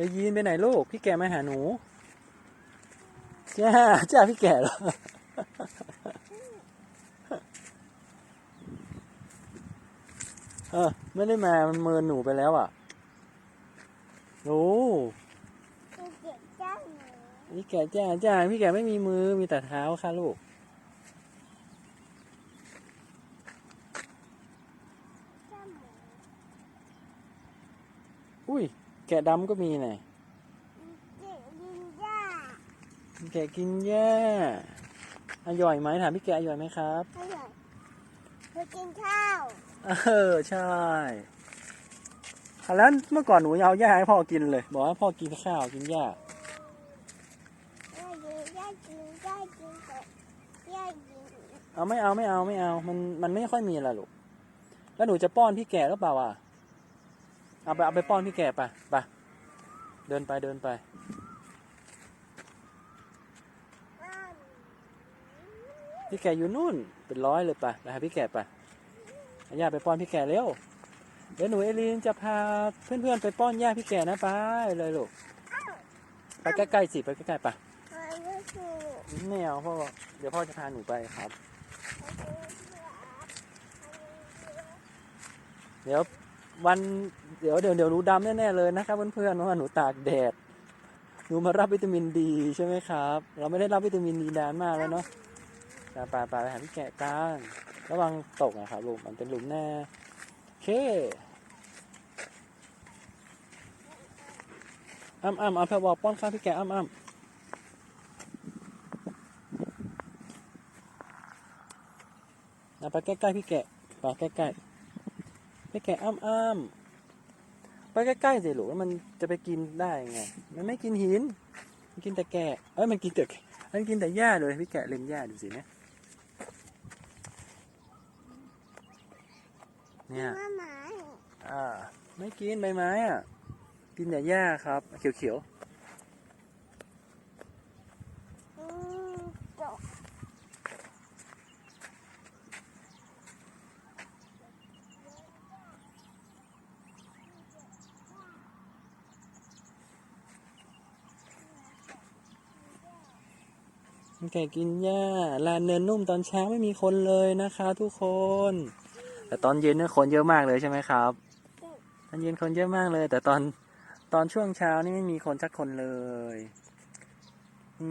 ยายยีนไปไหนลูก พี่แกมาหาหนูจ้าจ้าพี่แกเหรอเออไม่ได้มามันเมินหนูไปแล้วอะโอ้คือเด็กเจ้าหนูพี่แกจ้าจ้าพี่แกไม่มีมือมีแต่เท้าค่ะลูกอุ้ย แกะดำก็มีไงเด็กยิงย่าแกะกินหญ้าอร่อยไหมถามพี่แกะอร่อยไหมครับอร่อยเธอกินข้าวเออใช่แล้วเมื่อก่อนหนูเอาหญ้าให้พ่อกินเลย บอกว่าพ่อกินข้าวกินหญ้าย่ายิงย่ากินย่ากินแต่ย่ายิงเอาไม่เอาไม่เอาไม่เอา มันมันไม่ค่อยมีละลูก แล้วหนูจะป้อนพี่แก่หรือเปล่าอะ เอาไปเอาไปป้อนพี่แก่ไปไปเดินไปเดินไป พี่แก่อยู่นู่นเป็นร้อยเลยไปไปหาพี่แก่ไปอาย่าไปป้อนพี่แก่เร็วเดี๋ยวหนูเอลีนจะพาเพื่อนๆไปป้อนย่าพี่แก่นะไปเลยลูกไปใกล้ๆสิไปใกล้ๆไปไม่เอาพ่อเดี๋ยวพ่อจะพาหนูไปครับ เดี๋ยว วันเดี๋ยวเดี๋ยวเดี๋ยวรูดำแน่ๆเลยนะครับเพื่อนๆเพราะว่าหนูตากแดดหนูมารับวิตามินดีใช่ไหมครับ เราไม่ได้รับวิตามินดีนานมากแล้วเนาะไปไปไปไปหาพี่แกะกันระวังตกนะครับลูกมันเป็นหลุมแน่โอเคอ้ำอ้ำเอาแพรบอกป้อนข้าวพี่แกะอ้ำอ้ำเอาไปใกล้ๆพี่แกะไปใกล้ๆ ไปแกะอ้ำอ้ำไปใกล้ๆสิลูกแล้วมันจะไปกินได้ไง มันไม่กินหิน มันกินแต่แกะเอ้ยมันกินแต่มันกินแต่หญ้าเลยพี่แกะเล็มหญ้าดูสิเนี่ยเนี่ยมาหมาอ่า ไม่กินใบไม้อะ กินแต่หญ้าครับ เขียวอื ๆพี่แกะกินหญ้าลานเนินนุ่มตอนเช้าไม่มีคนเลยนะคะ ทุกคน แต่ตอนเย็นเนี่ยคนเยอะมากเลยใช่ไหมครับตอนเย็นคนเยอะมากเลย แต่ตอนตอนช่วงเช้านี่ไม่มีคนสักคนเลย อื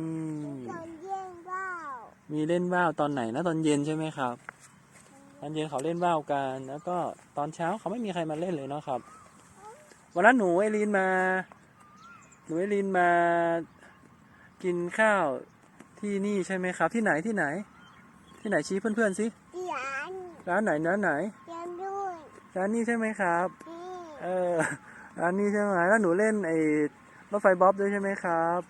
มตอนเย็นเปล่ามีเล่นว่าวตอนไหนนะตอนเย็นใช่ไหมครับ ตอนเย็นเขาเล่นว่าวกัน แล้วก็ตอนเช้าเขาไม่มีใครมาเล่นเลยเนาะครับ วันนั้นหนูไอรีนมา หนูไอรีนมา กินข้าว ที่นี่ใช่ไหมครับ ที่ไหนที่ไหน ที่ไหนชี้เพื่อนๆสิเตียนร้านไหนร้านไหนเตียนด้วยร้านนี้ใช่ไหมครับ นี่เอออันนี้ใช่ไหมแล้วหนูเล่นไอ้รถไฟบ๊อบด้วยใช่ไหมครับ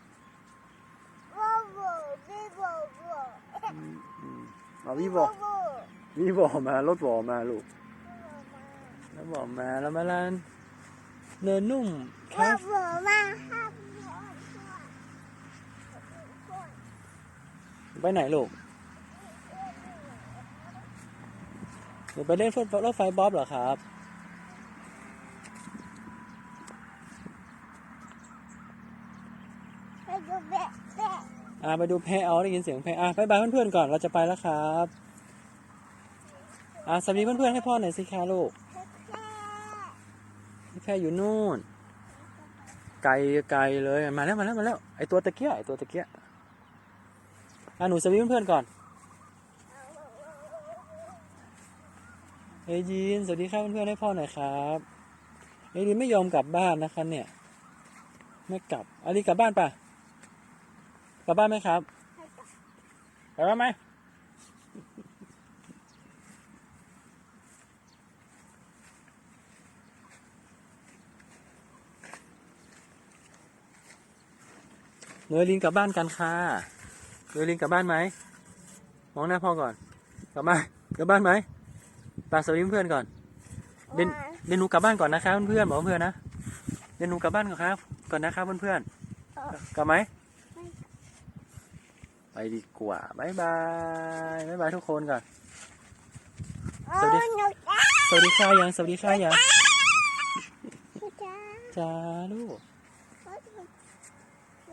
ว้าวว้าววิวว้าวว้าวอืมอืมเอาวีบอว้าวว้าววีบอมารถบอมาลูกรถบอมาแล้วมาลานเนินนุ่มคว้ารัวบ ว้าวมาครับ ไปไหนลูกหนูไปเล่นรถไฟบ๊อบเหรอครับ ไปดูแบะแบะอ่าไปดูแพะเอาได้ยินเสียงแพะอะบายบายเพื่อนๆก่อนเราจะไปแล้วครับอ่าสวัสดีเพื่อนๆให้พ่อหน่อยสิคะลูกแค่แพะอยู่นู่น ไกลไกลเลยมาแล้วมาแล้วมาแล้วไอตัวตะเกียไอตัวตะเกีย อะหนูสวัสดีเพื่อนๆก่อน เอยีน สวัสดีครับเพื่อนๆให้พ่อหน่อยครับ เอยีนไม่ยอมกลับบ้านนะคะเนี่ย ไม่กลับอาลีกลับบ้านปะกลับบ้านไหมครับกลับบ้านไหมเนยลินกลับบ้านกันค่ะ เนยลินกลับบ้านไหมมองหน้าพ่อก่อน กลับบ้านกลับบ้านไหมปาสวัสดีเพื่อนๆก่อน เดนเดนหนูกลับบ้านก่อนนะครับเพื่อนๆบอกเพื่อนๆนะ เดนหนูกลับบ้านก่อนครับ ก่อนนะครับเพื่อนๆ กลับไหม ไปดีกว่าบายบายบายบายทุกคนก่อน สวัสดีโอ้ยหนูจ้าสวัสดีค่ะยัง สวัสดีค่ะยังจ้าจ้าลูกโอ้ยท